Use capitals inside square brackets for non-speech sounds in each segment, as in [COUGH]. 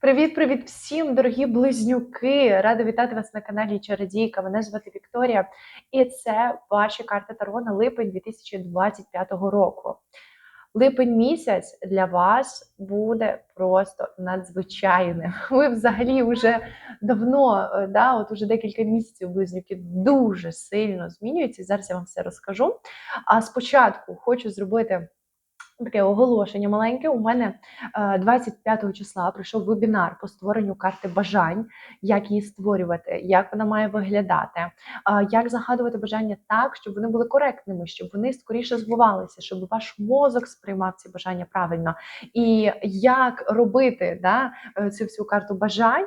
Привіт-привіт всім, дорогі близнюки! Рада вітати вас на каналі Чародійка. Мене звати Вікторія, і це ваші карти Таро на липень 2025 року. Липень місяць для вас буде просто надзвичайним. [LAUGHS] Ви взагалі вже давно, е, да, от уже декілька місяців близнюки дуже сильно змінюються. Зараз я вам все розкажу. А спочатку хочу зробити таке оголошення маленьке. У мене е, 25 числа пройшов вебінар по створенню карти бажань, як її створювати, як вона має виглядати, е, як загадувати бажання так, щоб вони були коректними, щоб вони скоріше збувалися, щоб ваш мозок сприймав ці бажання правильно. І як робити да, е, цю всю карту бажань.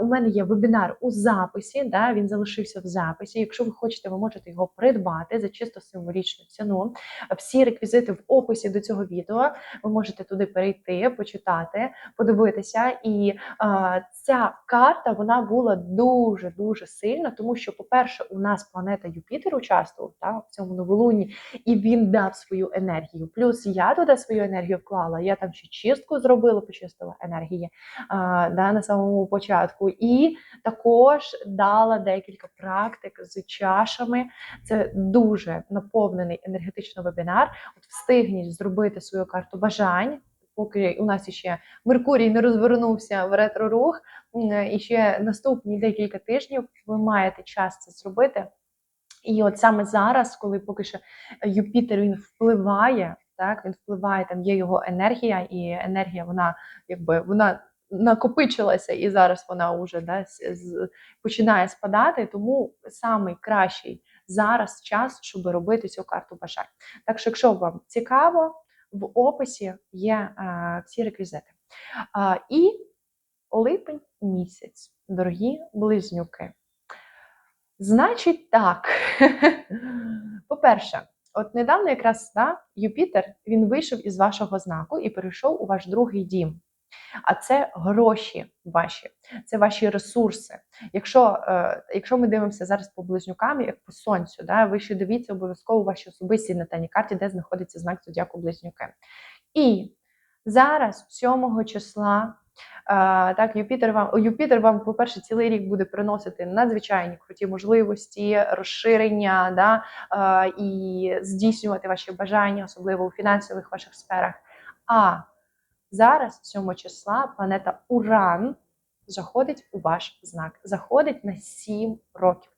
У мене є вебінар у записі. Да, Він залишився в записі. Якщо ви хочете, ви можете його придбати за чисто символічну ціну. Всі реквізити в описі до цього відео. Ви можете туди перейти, почитати, подивитися. І е, ця карта вона була дуже дуже сильна, тому що, по-перше, у нас планета Юпітер участвував та, в цьому новолунні, і він дав свою енергію. Плюс я туди свою енергію вклала. Я там ще чистку зробила, почистила енергії е, да, на самому початку. І також дала декілька практик з чашами. Це дуже наповнений енергетично вебінар. От встигніть зробити свою карту бажань. Поки у нас ще Меркурій не розвернувся в ретро-рух, і ще наступні декілька тижнів ви маєте час це зробити. І от саме зараз, коли поки що Юпітер він впливає, так він впливає, там є його енергія, і енергія вона якби вона накопичилася, і зараз вона вже да, починає спадати. Тому самий кращий зараз час, щоб робити цю карту бажань. Так що, якщо вам цікаво, в описі є е, всі реквізити. А, і липень місяць, дорогі близнюки. Значить, так. [LAUGHS] По-перше, от недавно якраз да, Юпітер він вийшов із вашого знаку і перейшов у ваш другий дім. А це гроші ваші, це ваші ресурси. Якщо, е, якщо ми дивимося зараз по близнюкам, як по сонцю, да, ви ще дивіться обов'язково ваші особисті натальні карті, де знаходиться знак зодіаку близнюки. І зараз, 7 числа, е, так, Юпітер вам, Юпітер вам, по-перше, цілий рік буде приносити надзвичайні круті можливості, розширення, да, е, і здійснювати ваші бажання, особливо у фінансових ваших сферах. А зараз, 7 числа, планета Уран заходить у ваш знак, заходить на 7 років.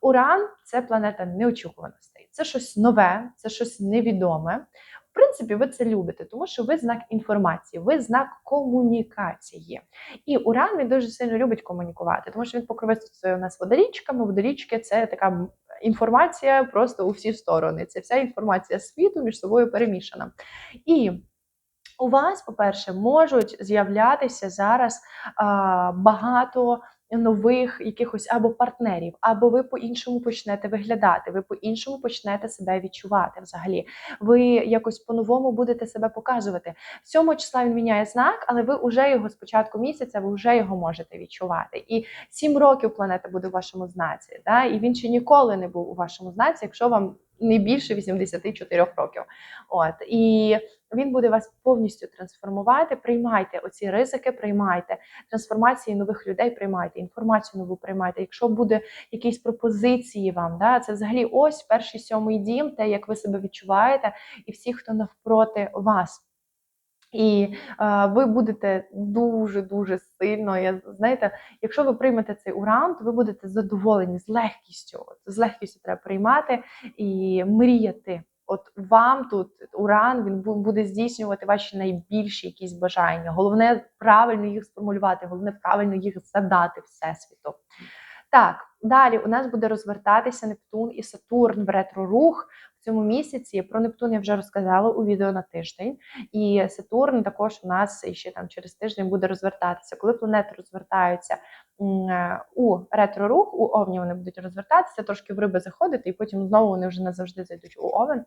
Уран це планета неочікуваностей. Це щось нове, це щось невідоме. В принципі, ви це любите, тому що ви знак інформації, ви знак комунікації. І Уран він дуже сильно любить комунікувати, тому що він покровительствує у нас водорічками. Водорічки це така інформація просто у всі сторони. Це вся інформація світу між собою перемішана. І у вас, по-перше, можуть з'являтися зараз а, багато нових якихось або партнерів, або ви по-іншому почнете виглядати, ви по-іншому почнете себе відчувати взагалі. Ви якось по-новому будете себе показувати. 7 числа він міняє знак, але ви вже його з початку місяця, ви вже його можете відчувати. І 7 років планета буде в вашому знаці, да? і він ще ніколи не був у вашому знаці, якщо вам не більше 84 років. От і він буде вас повністю трансформувати. Приймайте оці ризики, приймайте трансформації нових людей, приймайте інформацію нову приймайте. Якщо буде якісь пропозиції вам, да, це взагалі ось перший сьомий дім, те, як ви себе відчуваєте, і всі, хто навпроти вас. І е, ви будете дуже дуже сильно. Я знаєте, якщо ви приймете цей уран, то ви будете задоволені з легкістю. От, з легкістю треба приймати і мріяти. От вам тут уран він буде здійснювати ваші найбільші якісь бажання. Головне правильно їх сформулювати, головне правильно їх задати всесвіту. Так, далі у нас буде розвертатися Нептун і Сатурн в ретро-рух цьому місяці. Про Нептун я вже розказала у відео на тиждень. І Сатурн також у нас ще там через тиждень буде розвертатися. Коли планети розвертаються е, у ретро-рух, у Овні вони будуть розвертатися, трошки в риби заходити, і потім знову вони вже назавжди зайдуть у Овен.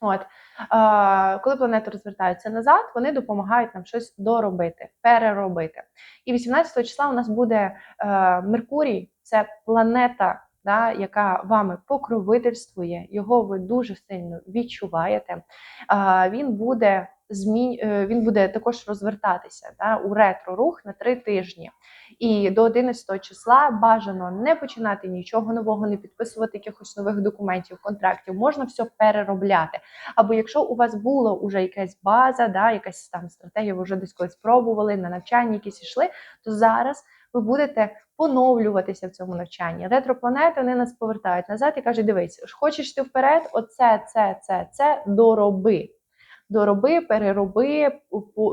От е, коли планети розвертаються назад, вони допомагають нам щось доробити, переробити. І 18 числа у нас буде е, Меркурій, це планета, да, яка вами покровительствує, його ви дуже сильно відчуваєте. Е, він буде змін... е, він буде також розвертатися да, у ретро-рух на три тижні. І до 11 числа бажано не починати нічого нового, не підписувати якихось нових документів, контрактів. Можна все переробляти. Або якщо у вас була вже якась база, да, якась там стратегія, ви вже десь колись пробували, на навчання якісь йшли, то зараз ви будете поновлюватися в цьому навчанні. Ретропланети вони нас повертають назад і кажуть: дивись, хочеш ти вперед, оце, це, це, це дороби. Дороби, перероби,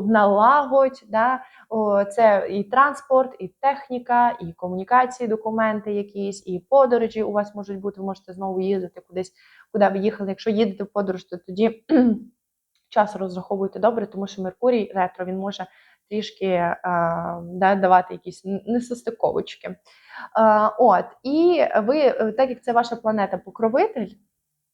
налагодь. Да? О, це і транспорт, і техніка, і комунікації, документи якісь, і подорожі у вас можуть бути. Ви можете знову їздити кудись, куди ви їхали. Якщо їдете в подорож, то тоді [CLEARS THROAT] час розраховуйте добре, тому що Меркурій ретро він може трішки да, давати якісь несостиковочки. От, і ви, е, так як це ваша планета покровитель,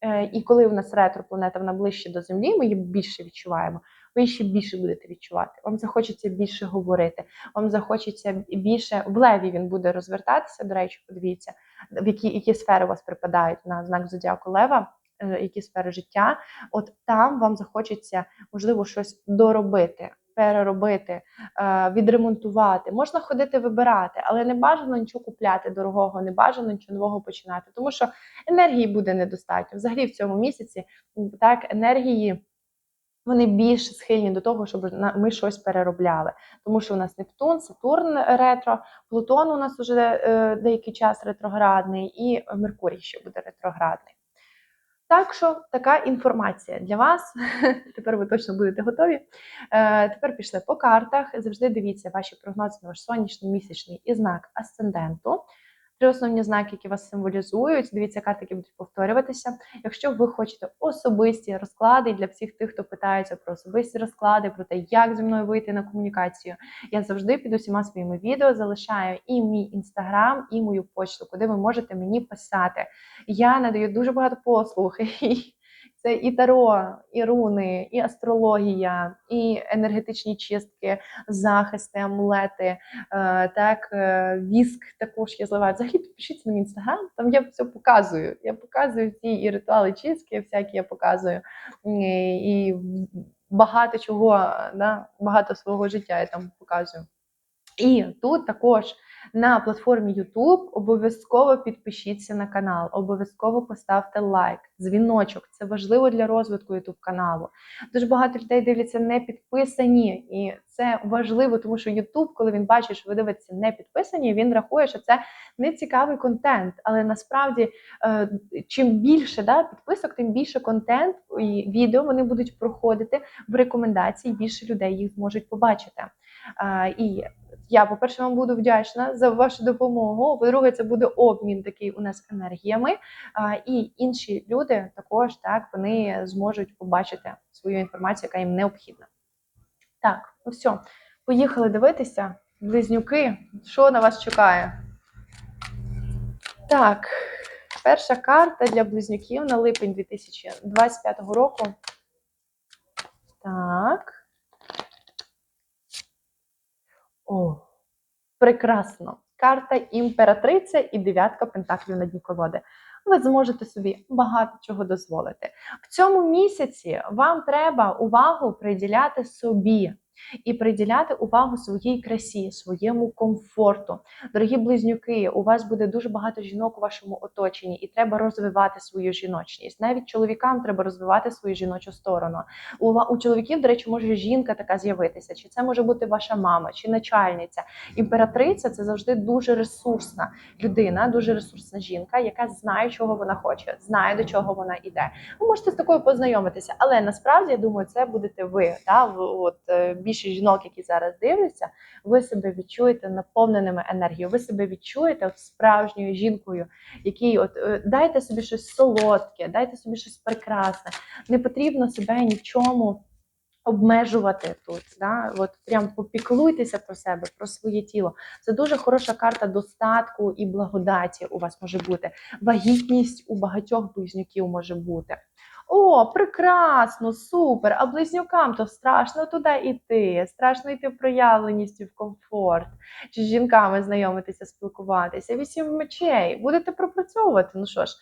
е, і коли у нас ретро планета вона ближче до Землі, ми її більше відчуваємо. Ви ще більше будете відчувати. Вам захочеться більше говорити, вам захочеться більше в леві він буде розвертатися. До речі, подивіться, в які, які сфери у вас припадають на знак зодіаку Лева, е, які сфери життя. От там вам захочеться, можливо, щось доробити, переробити, е, відремонтувати. Можна ходити вибирати, але не бажано нічого купляти дорогого, не бажано нічого нового починати, тому що енергії буде недостатньо. Взагалі в цьому місяці так енергії. Вони більш схильні до того, щоб ми щось переробляли, тому що у нас Нептун, Сатурн ретро, Плутон у нас уже е, деякий час ретроградний, і Меркурій ще буде ретроградний. Так що така інформація для вас. [LAUGHS] Тепер ви точно будете готові. Е, тепер пішли по картах. Завжди дивіться ваші прогнози на ваш сонячний, місячний і знак асценденту. Три основні знаки, які вас символізують. Дивіться, картики будуть повторюватися. Якщо ви хочете особисті розклади для всіх тих, хто питається про особисті розклади, про те, як зі мною вийти на комунікацію, я завжди під усіма своїми відео залишаю і мій інстаграм, і мою почту, куди ви можете мені писати. Я надаю дуже багато послуг. [LAUGHS] Це і таро, і руни, і астрологія, і енергетичні чистки, захисти, амулети, е, так, е, віск також я зливаю. Взагалі підпишіться на мій інстаграм, там я все показую. Я показую всі і ритуали чистки, всякі я показую. І багато чого, да, багато свого життя я там показую. І тут також на платформі YouTube обов'язково підпишіться на канал, обов'язково поставте лайк, дзвіночок. Це важливо для розвитку YouTube каналу. Дуже багато людей дивляться не підписані, і це важливо, тому що YouTube, коли він бачить, що ви дивитеся не підписані, він рахує, що це не цікавий контент. Але насправді, е, чим більше да, підписок, тим більше контент і відео вони будуть проходити в рекомендації. Більше людей їх зможуть побачити. Е, І я, по-перше, вам буду вдячна за вашу допомогу. По-друге, це буде обмін такий у нас енергіями. І інші люди також так вони зможуть побачити свою інформацію, яка їм необхідна. Так, ну все, поїхали дивитися. Близнюки, що на вас чекає? Так, перша карта для близнюків на липень 2025 року. Так. О, прекрасно. Карта імператриця і дев'ятка пентаклів на дні колоди. Ви зможете собі багато чого дозволити. В цьому місяці вам треба увагу приділяти собі і приділяти увагу своїй красі, своєму комфорту. Дорогі близнюки, у вас буде дуже багато жінок у вашому оточенні, і треба розвивати свою жіночність. Навіть чоловікам треба розвивати свою жіночу сторону. У, чоловіків, до речі, може жінка така з'явитися, чи це може бути ваша мама, чи начальниця. Імператриця це завжди дуже ресурсна людина, дуже ресурсна жінка, яка знає, чого вона хоче, знає до чого вона йде. Ви можете з такою познайомитися, але насправді я думаю, це будете ви. В- От більше жінок, які зараз дивляться, ви себе відчуєте наповненими енергією. Ви себе відчуєте справжньою жінкою, якій от е, дайте собі щось солодке, дайте собі щось прекрасне. Не потрібно себе ні в чому обмежувати тут. Да? От прям попіклуйтеся про себе, про своє тіло. Це дуже хороша карта достатку і благодаті у вас може бути. Вагітність у багатьох близнюків може бути. О, прекрасно, супер! А близнюкам то страшно туди йти, страшно йти в проявленість і в комфорт, чи з жінками знайомитися, спілкуватися. Вісім мечей. Будете пропрацьовувати. Ну що ж,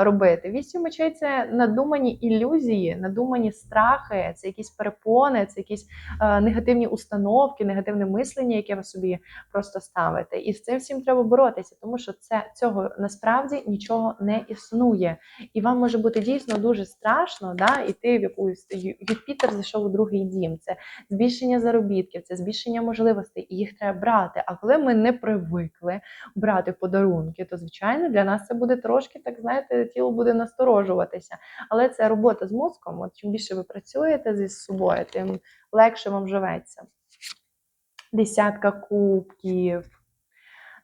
робити? Вісім мечей це надумані ілюзії, надумані страхи, це якісь перепони, це якісь негативні установки, негативне мислення, яке ви собі просто ставите. І з цим всім треба боротися, тому що це цього насправді нічого не існує. І вам може бути дійсно дуже страшно да, іти в якусь Юпітер зайшов у другий дім. Це збільшення заробітків, це збільшення можливостей, і їх треба брати. А коли ми не привикли брати подарунки, то звичайно для нас це буде трошки, так знаєте, тіло буде насторожуватися. Але це робота з мозком. От чим більше ви працюєте зі собою, тим легше вам живеться. Десятка кубків.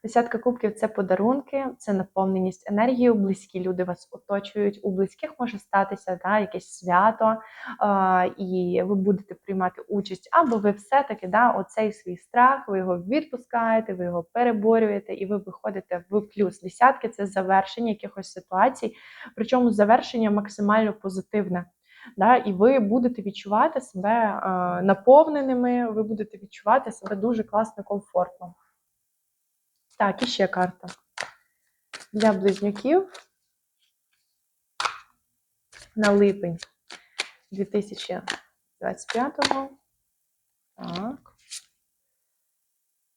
Десятка кубків це подарунки, це наповненість енергією. Близькі люди вас оточують. У близьких може статися да, якесь свято, а, і ви будете приймати участь, або ви все-таки да, оцей свій страх, ви його відпускаєте, ви його переборюєте, і ви виходите в плюс. Десятки це завершення якихось ситуацій, причому завершення максимально позитивне. Да, і ви будете відчувати себе е, наповненими, ви будете відчувати себе дуже класно, комфортно. Так, і ще карта. Для близнюків на липень 2025-го. Так.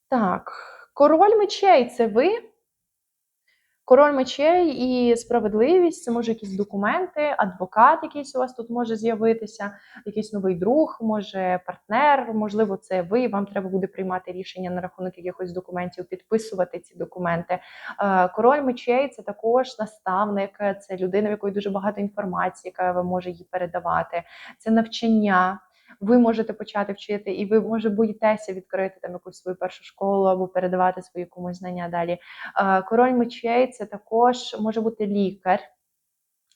Так. Король мечей це ви. Король мечей і справедливість це може якісь документи, адвокат якийсь у вас тут може з'явитися, якийсь новий друг, може партнер, можливо, це ви. Вам треба буде приймати рішення на рахунок якихось документів, підписувати ці документи. Е, Король мечей це також наставник, це людина, в якої дуже багато інформації, яка ви може їй передавати. Це навчання. Ви можете почати вчити, і ви може боїтеся відкрити там якусь свою першу школу або передавати свої комусь знання далі. Король мечей це також може бути лікар.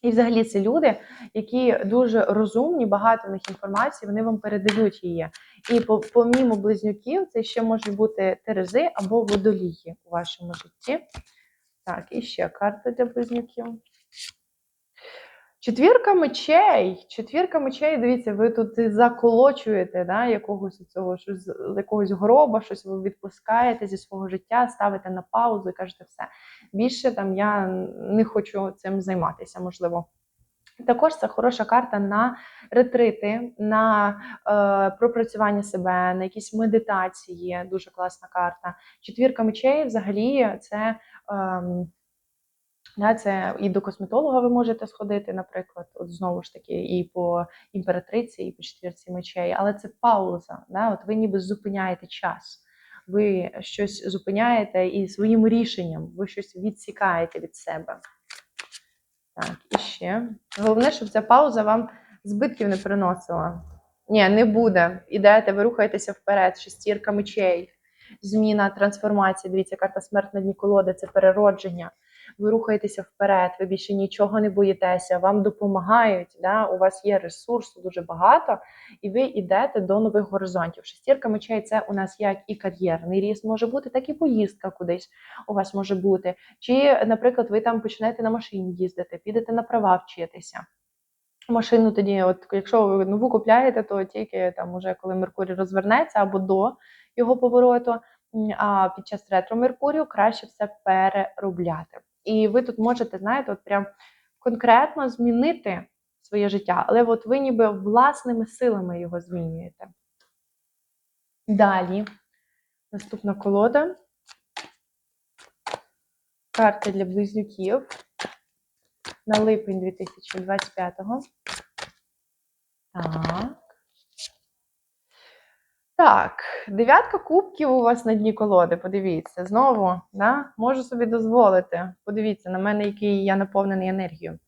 І взагалі це люди, які дуже розумні, багато в них інформації, вони вам передають її. І по- помімо близнюків, це ще можуть бути терези або водолії у вашому житті. Так, і ще карта для близнюків. Четвірка мечей. Четвірка мечей, дивіться, ви тут заколочуєте да, якогось цього, щось якогось гроба, щось ви відпускаєте зі свого життя, ставите на паузу і кажете все. Більше там я не хочу цим займатися, можливо. Також це хороша карта на ретрити, на е, пропрацювання себе, на якісь медитації. Дуже класна карта. Четвірка мечей взагалі це. Да, це і до косметолога ви можете сходити, наприклад, от знову ж таки, і по імператриці, і по четвірці мечей, але це пауза. Да? От ви ніби зупиняєте час. Ви щось зупиняєте і своїм рішенням ви щось відсікаєте від себе. Так, і ще. Головне, щоб ця пауза вам збитків не приносила. Ні, не буде. Ідете, ви рухаєтеся вперед, шестірка мечей, зміна, трансформація. Дивіться, карта смерть на дні колоди це переродження ви рухаєтеся вперед, ви більше нічого не боїтеся, вам допомагають. Да? У вас є ресурсу дуже багато, і ви йдете до нових горизонтів. Шестірка мечей це у нас як і кар'єрний ріст може бути, так і поїздка кудись у вас може бути. Чи, наприклад, ви там почнете на машині їздити, підете на права вчитися. Машину тоді, от якщо ви нову купляєте, то тільки там, уже коли Меркурій розвернеться або до його повороту. А під час ретро Меркурію краще все переробляти. І ви тут можете, знаєте, от прям конкретно змінити своє життя, але от ви ніби власними силами його змінюєте. Далі, наступна колода. Карти для близнюків на липень 2025-го. Так. Так, дев'ятка кубків у вас на дні колоди. Подивіться, знову да? можу собі дозволити. Подивіться на мене, який я наповнений енергією.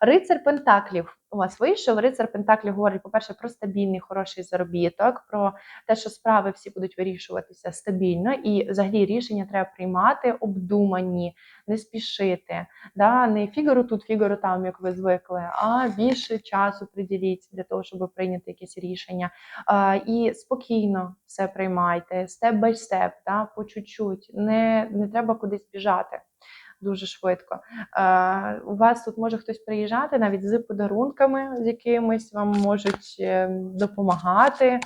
Рицар Пентаклів у вас вийшов. Рицар Пентаклів говорить, по-перше, про стабільний хороший заробіток, про те, що справи всі будуть вирішуватися стабільно, і взагалі рішення треба приймати обдумані, не спішити. Да? Не фігуру тут, фігуру там, як ви звикли, а більше часу приділіть для того, щоб прийняти якесь рішення. А, і спокійно все приймайте, степ бай степ, да, по чуть-чуть. Не, не треба кудись біжати. Дуже швидко. Е, у вас тут може хтось приїжджати навіть з подарунками, з якимись вам можуть е, допомагати.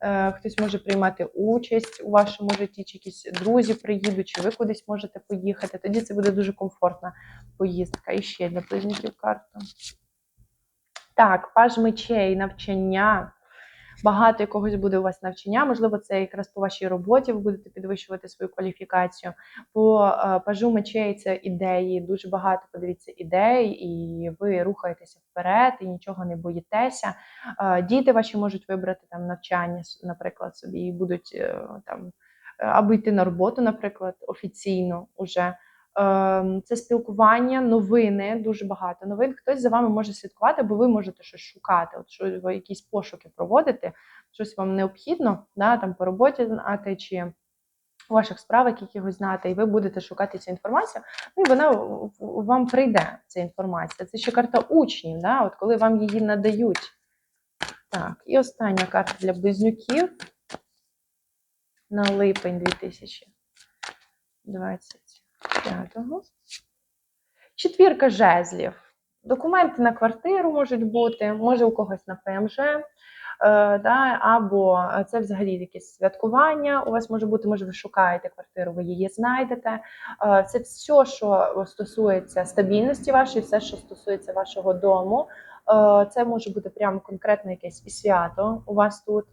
Е, Хтось може приймати участь у вашому житті, чи якісь друзі приїдуть, чи ви кудись можете поїхати. Тоді це буде дуже комфортна поїздка. І ще для близнюків карту. Так, паж мечей, навчання. Багато якогось буде у вас навчання. Можливо, це якраз по вашій роботі ви будете підвищувати свою кваліфікацію. По е, пажу мечей це ідеї. Дуже багато подивіться ідей, і ви рухаєтеся вперед і нічого не боїтеся. Е, Діти ваші можуть вибрати там навчання, наприклад, собі і будуть е, там або йти на роботу, наприклад, офіційно уже. Ем, Це спілкування, новини, дуже багато новин. Хтось за вами може слідкувати, бо ви можете щось шукати. От що ви якісь пошуки проводите, щось вам необхідно, да, там по роботі знати чи у ваших справах якихось знати, і ви будете шукати цю інформацію. Ну і вона вам прийде ця інформація. Це ще карта учнів, да, от коли вам її надають. Так, і остання карта для близнюків на липень 2025-го. Четвірка жезлів. Документи на квартиру можуть бути, може у когось на ПМЖ, е, да, або це взагалі якесь святкування. У вас може бути, може, ви шукаєте квартиру, ви її знайдете. Е, це все, що стосується стабільності вашої, все, що стосується вашого дому. Е, це може бути прямо конкретно якесь свято у вас тут.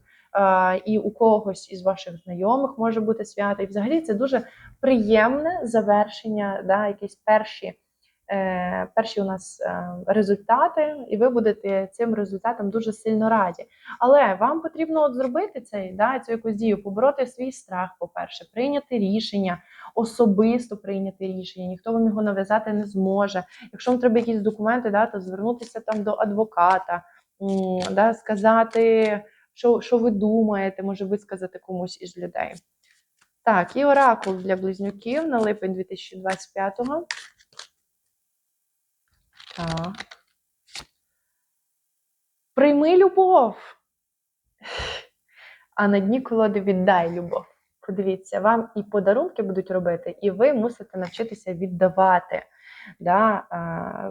І у когось із ваших знайомих може бути свято. І взагалі це дуже приємне завершення, да, якісь перші, е, перші у нас е, результати, і ви будете цим результатом дуже сильно раді. Але вам потрібно от зробити цей, да, цю якусь дію, побороти свій страх, по-перше, прийняти рішення, особисто прийняти рішення. Ніхто вам його нав'язати не зможе. Якщо вам треба якісь документи, да, то звернутися там до адвоката, да, сказати, що, що ви думаєте, може висказати комусь із людей. Так, і оракул для близнюків на липень 2025-го. Так. Прийми любов. А на дні колоди віддай любов. Подивіться, вам і подарунки будуть робити, і ви мусите навчитися віддавати. Да?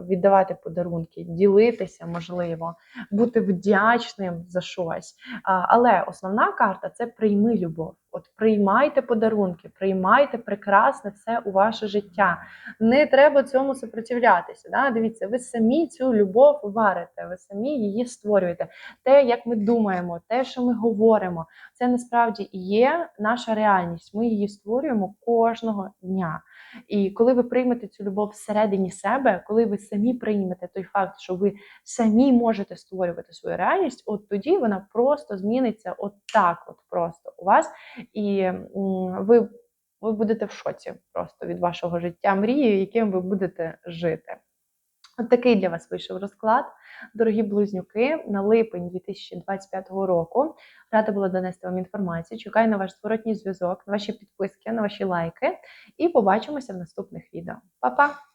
Віддавати подарунки, ділитися, можливо, бути вдячним за щось. Але основна карта це прийми любов. От приймайте подарунки, приймайте прекрасне все у ваше життя. Не треба цьому супротивлятися. Да? Дивіться, ви самі цю любов варите, ви самі її створюєте. Те, як ми думаємо, те, що ми говоримо, це насправді є наша реальність. Ми її створюємо кожного дня. І коли ви приймете цю любов всередині себе, коли ви самі приймете той факт, що ви самі можете створювати свою реальність, от тоді вона просто зміниться от так, от просто у вас, і ви, ви будете в шоці просто від вашого життя, мрії, яким ви будете жити. От такий для вас вийшов розклад, дорогі близнюки, на липень 2025 року. Рада була донести вам інформацію. Чекаю на ваш зворотній зв'язок, на ваші підписки, на ваші лайки. І побачимося в наступних відео. Па-па!